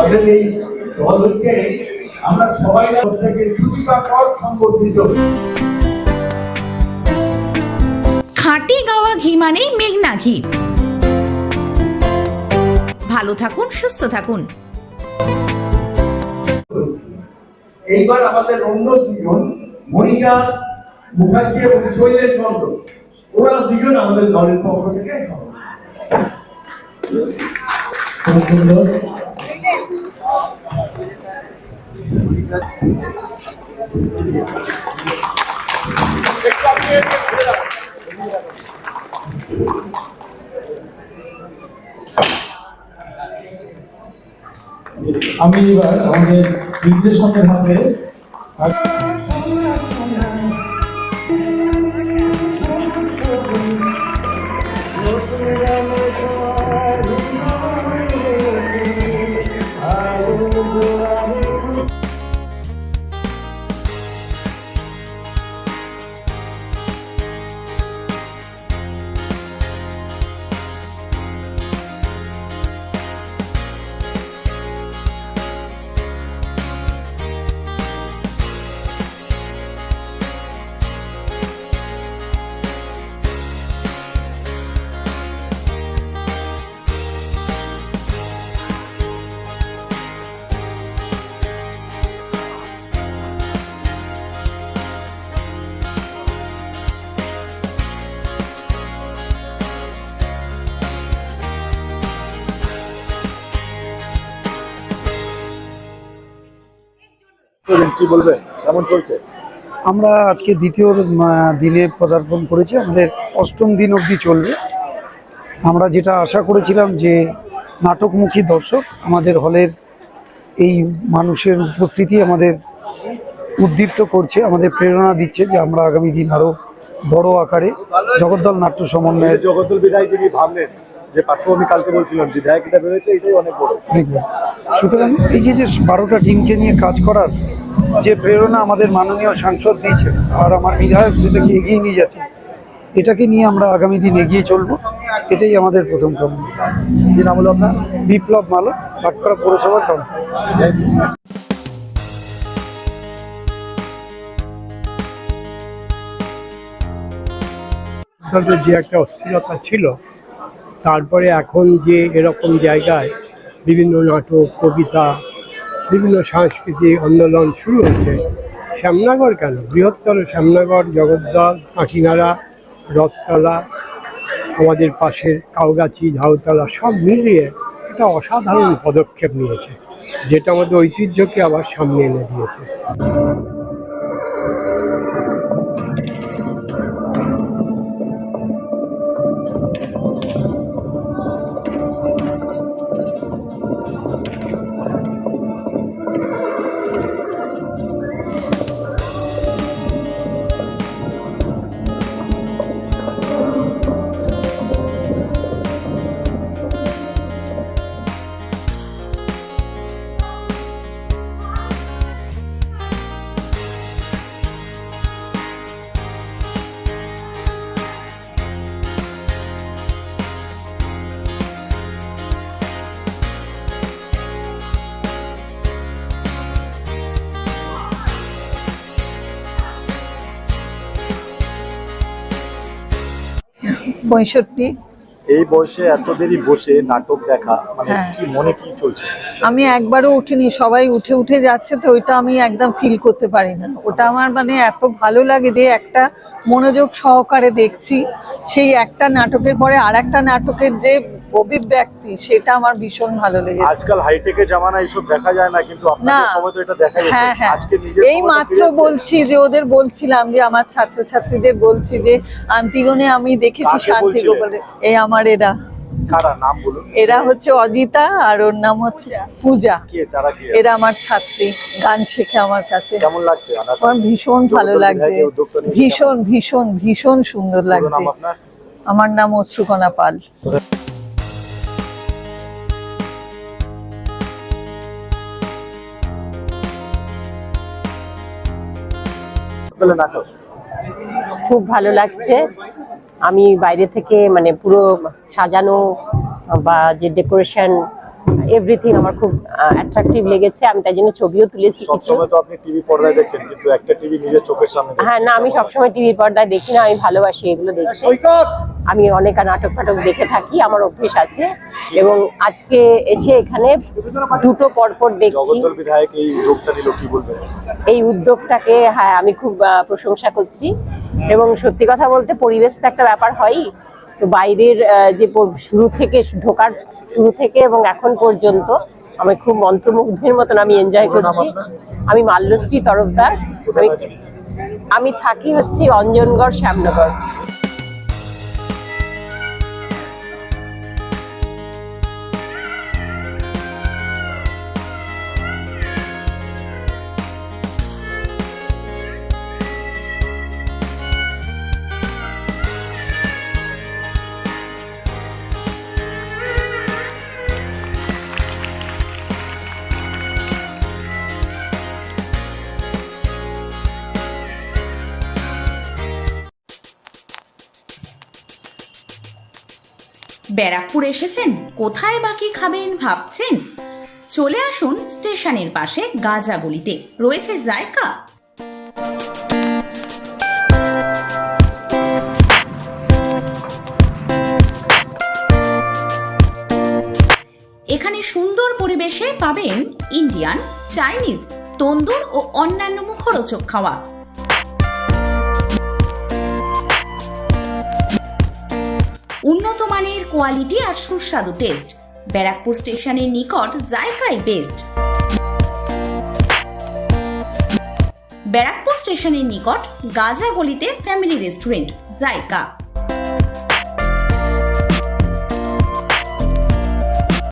আমাদের এই দল হচ্ছে আমরা সবাই থেকে সুচিতা কর সংবর্ধিত খাঁটি গাওয়া ঘি মানেই মেঘনা ঘি। ভালো থাকুন সুস্থ থাকুন। এইবার আমাদের অন্য দুজন মনিকা মুখার্জি এবং শৈলেন চন্দ্র ওরা দুজন আমাদের দলের পক্ষ থেকে আমি এবার আমাদের নির্দেশকের হাতে কি বলবে কেমন চলছে? আমরা আজকে দ্বিতীয় দিনে পদার্পণ করেছি। আমাদের অষ্টম দিন অবধি চলবে। আমরা যেটা আশা করেছিলাম যে নাটকমুখী দর্শক আমাদের হলের এই মানুষের উপস্থিতি আমাদের উদ্দীপ্ত করছে আমাদের প্রেরণা দিচ্ছে যে আমরা আগামী দিন আরও বড় আকারে জগদ্দল নাট্য সমন্বয়ের জগদ্দল বিধায়ক যিনি ভাবলেন। যে পাঠ্য আমি কালকে বলছিলাম বিধায়ক এটা বেরোচ্ছে এটাই অনেক বড়। সুতরাং এই যে যে বারোটা টিমকে নিয়ে কাজ করার যে প্রেরণা আমাদের মাননীয় সাংসদ দিয়েছেন আর আমার বিধায়ক সেটাকে এগিয়ে নিয়ে যাচ্ছে এটাকে নিয়ে আমরা আগামী দিন এগিয়ে চলবো এটাই আমাদের প্রথম কাম্য কি নাম হলো আপনার? বিপ্লব মালা ভাটপাড়া পৌরসভার কাউন্সিলর যে একটা অস্থিরতা ছিল তারপরে এখন যে এরকম জায়গায় বিভিন্ন নাটক, কবিতা, বিভিন্ন সাংস্কৃতিক আন্দোলন শুরু হচ্ছে শ্যামনগর কেন? বৃহত্তর শ্যামনগর, জগদ্দল কাঁটিনাড়া রথতলা, আমাদের পাশের কাউগাছি, ঝাউতলা, সব মিলিয়ে একটা অসাধারণ পদক্ষেপ নিয়েছে, যেটা আমাদের ঐতিহ্যকে আবার সামনে এনে দিয়েছে। পঁয়ষট্টি। এই বয়সে এত দেরি বসে নাটক দেখা মানে হ্যাঁ। কি মনে কি চলছে? আমি একবারও উঠিনি সবাই উঠে উঠে যাচ্ছে তো ওইটা আমি একদম ফিল করতে পারি না। ওটা আমার মানে এত ভালো লাগে যে একটা মনোযোগ সহকারে দেখছি। সেই একটা নাটকের পরে আর একটা নাটকের যে অভিব্যক্তি সেটা আমার ভীষণ ভালো লেগেছে। আজকাল হাইটেকের জামানা এইসব দেখা যায় না কিন্তু আপনাদের সময় তো এটা দেখা যেত। হ্যাঁ হ্যাঁ। আজকে নিজের এই মাত্র বলছি যে ওদের বলছিলাম যে আমার ছাত্রছাত্রীদের বলছি যে আন্তিগণে আমি দেখেছি শান্তি গোপালে। এই আমার এরা। কারা? নাম বলুন। এরা হচ্ছে অজিতা আর ওর নাম হচ্ছে পূজা। কে? তারা কি? এরা আমার ছাত্রী। গান শেখে আমার কাছে। কেমন লাগছে আমার ভীষণ ভালো লাগছে। উদ্যোগটা নিয়ে ভীষণ ভীষণ ভীষণ সুন্দর লাগছে। আমার নাম অশ্রুকণা পাল। তাহলে করো খুব ভালো লাগছে। আমি বাইরে থেকে মানে পুরো সাজানো বা যে ডেকোরেশন এভরিথিং আমার খুব অ্যাট্রাকটিভ লেগেছে আমি তাই জন্য ছবিও তুলেছি কিছু। সবসময় তো আপনি টিভি পর্দায় দেখছেন কিন্তু একটা টিভি নিজের চোখের সামনে হ্যাঁ না আমি সবসময় টিভির পর্দায় দেখি না আমি ভালোবাসি এগুলো দেখতে। আমি অনেক নাটক ফাটক দেখে থাকি আমার অভ্যেস আছে। এবং আজকে এসে এখানে দুটো পরপর দেখছি। জগদ্দল বিধায়ক এই উদ্যোগটা নিল কি বলবেন? এই উদ্যোগটাকে হ্যাঁ আমি খুব প্রশংসা করছি। এবং সত্যি কথা বলতে পরিবেশ তো একটা ব্যাপার হয়ই। তো বাইরের যে শুরু থেকে ঢোকার শুরু থেকে এবং এখন পর্যন্ত আমি খুব মন্ত্রমুগ্ধের মতন আমি এনজয় করছি। আমি মাল্যশ্রী তরফদার। আমি আমি থাকি হচ্ছে অঞ্জনগড় শ্যামনগর। ব্যারাকপুর এসেছেন? কোথায় বাকি খাবেন ভাবছেন? চলে আসুন স্টেশনের পাশে গাজাগুলিতে রয়েছে জায়গা? এখানে সুন্দর পরিবেশে পাবেন ইন্ডিয়ান, চাইনিজ, তন্দুর ও অন্যান্য মুখরোচক খাওয়া। উন্নত মানের কোয়ালিটি আর সুস্বাদু টেস্ট। ব্যারাকপুর স্টেশনের নিকট জায়কাই বেস্ট। ব্যারাকপুর স্টেশনের নিকট গাজা গলিতে ফ্যামিলি রেস্টুরেন্ট জায়গা